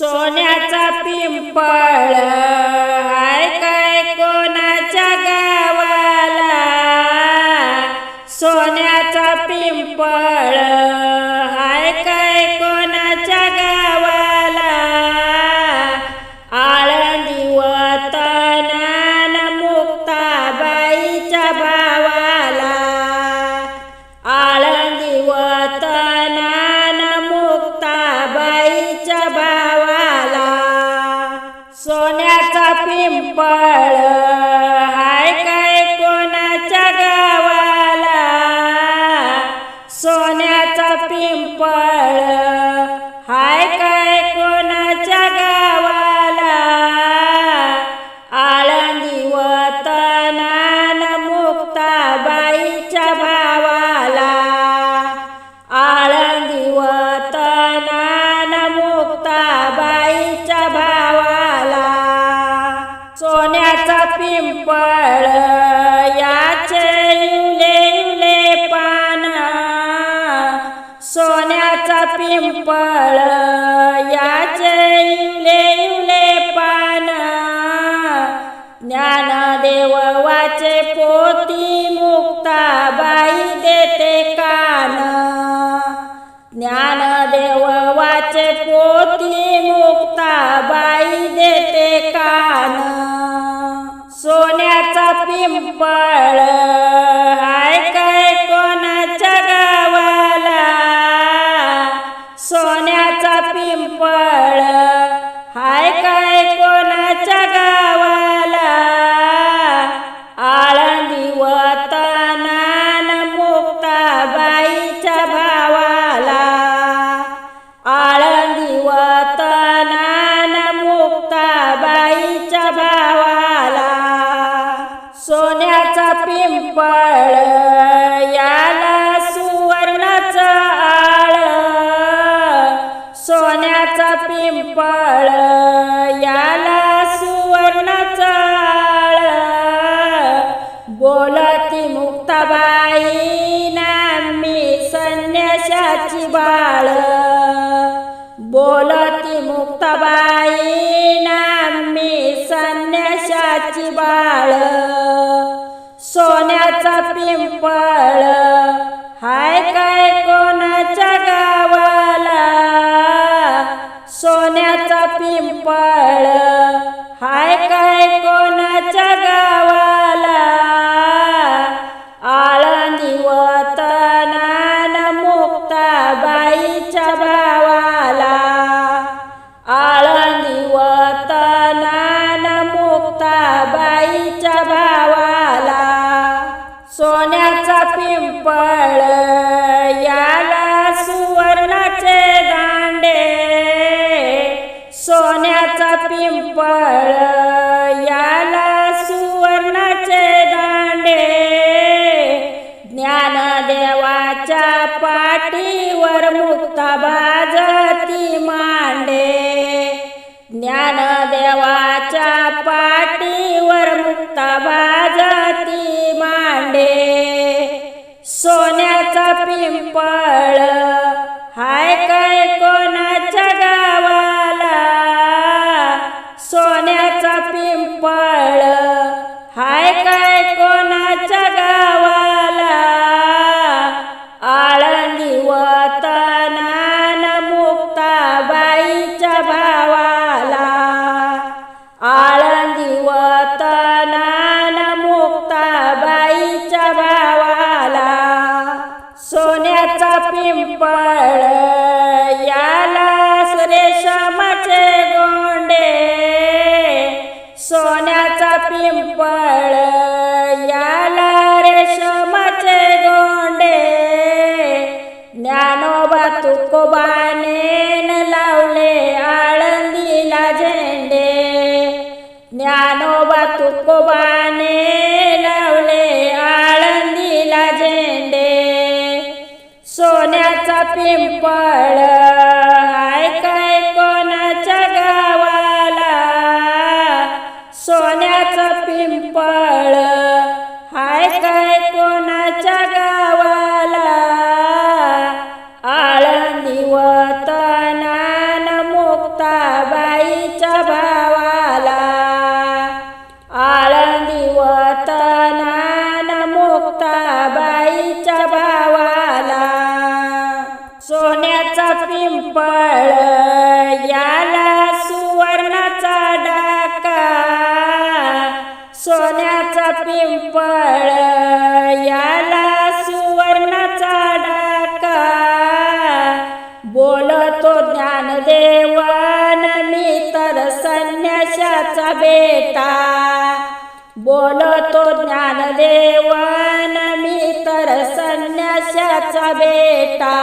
सोन्याचा पिंपळ पिंपळ सोन्याचा पिंपळ याचे इवले इवले पान. सोन्याचा पिंपळ सोन्याचा पिंपळ याला सुवर्णाचा आळ सोन्याचा पिंपळ याला सुवर्णाचा आळ बोलती मुक्ताबाई नामी संन्याशाची बाळ. बोलती मुक्ताबाई नामी संन्याशाची बाळ. सोन्याचा पिंपळ. हाय का सोन्याचा पिंपळ याला सुवर्णाचे दांडे. सोन्याचा पिंपळ याला सुवर्णाचे दांडे. ज्ञानदेवाच्या पाठीवर मुक्ता बाजती मांडे. ज्ञानदेवाच्या पाठीवर मुक्ता बाजती मांडे. सोन्याचा पिंपळ हाय का सोन्याचा पिंपळ याला सुरेशमाचे गोंडे. सोन्याचा पिंपळ याला रेशमाचे गोंडे. ज्ञानोबा तुकोबाने लावले आळंदीला झेंडे. ज्ञानोबा तुकोबा पिंपळ. सोन्याचा पिंपळ याला सुवर्णाचा डाका सोन्याचा पिंपळ याला सुवर्णाचा डाका. बोलतो ज्ञानदेवान मी तर संन्याशाचा बेटा. बोलतो ज्ञानदेवान मी तर संन्याशाचा बेटा.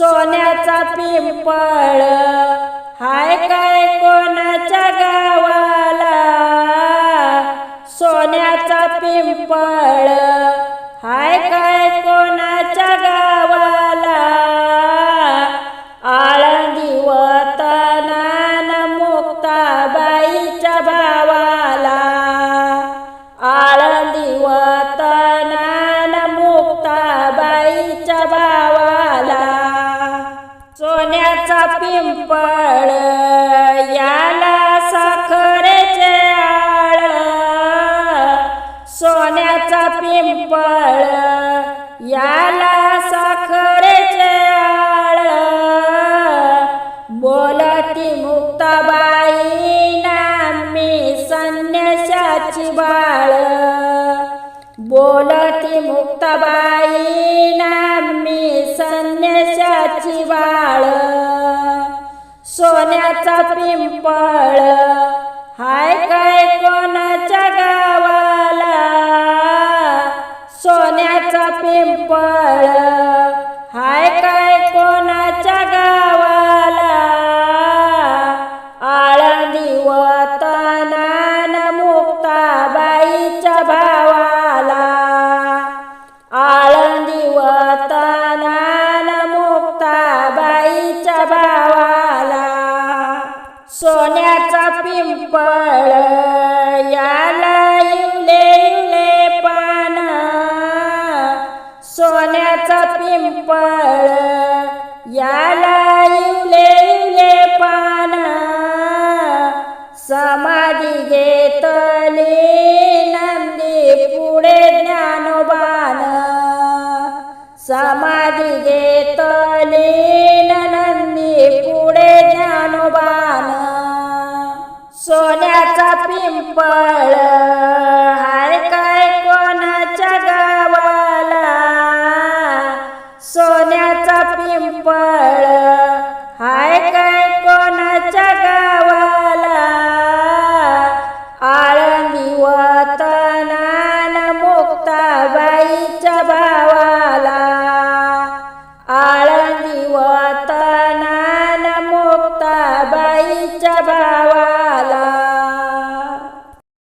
सोन्याचा पिंपळ. हाय काय कोणाच्या गावाला? सोन्याचा पिंपळ. हाय काय कोणाच्या गावाला? पिंपळ याला साखरेचे आळ सोन्याचा पिंपळ याला साखरेचे आळ. बोलती मुक्ताबाई मी संन्याशाची बाळ. बोलती मुक्ताबाई मी संन्याशाची बाळ. सोन्याचा पिंपळ. हाय काय कोणाच्या गावा पिंपळ याला इवले इवले पान. सोन्याचा पिंपळ याला इवले इवले पान. समाधी घेतली नंदी पुढे ज्ञानोबान. समाधी घेतली नंदी पुढे ज्ञानोबान. सोन्याचा पिंपळ.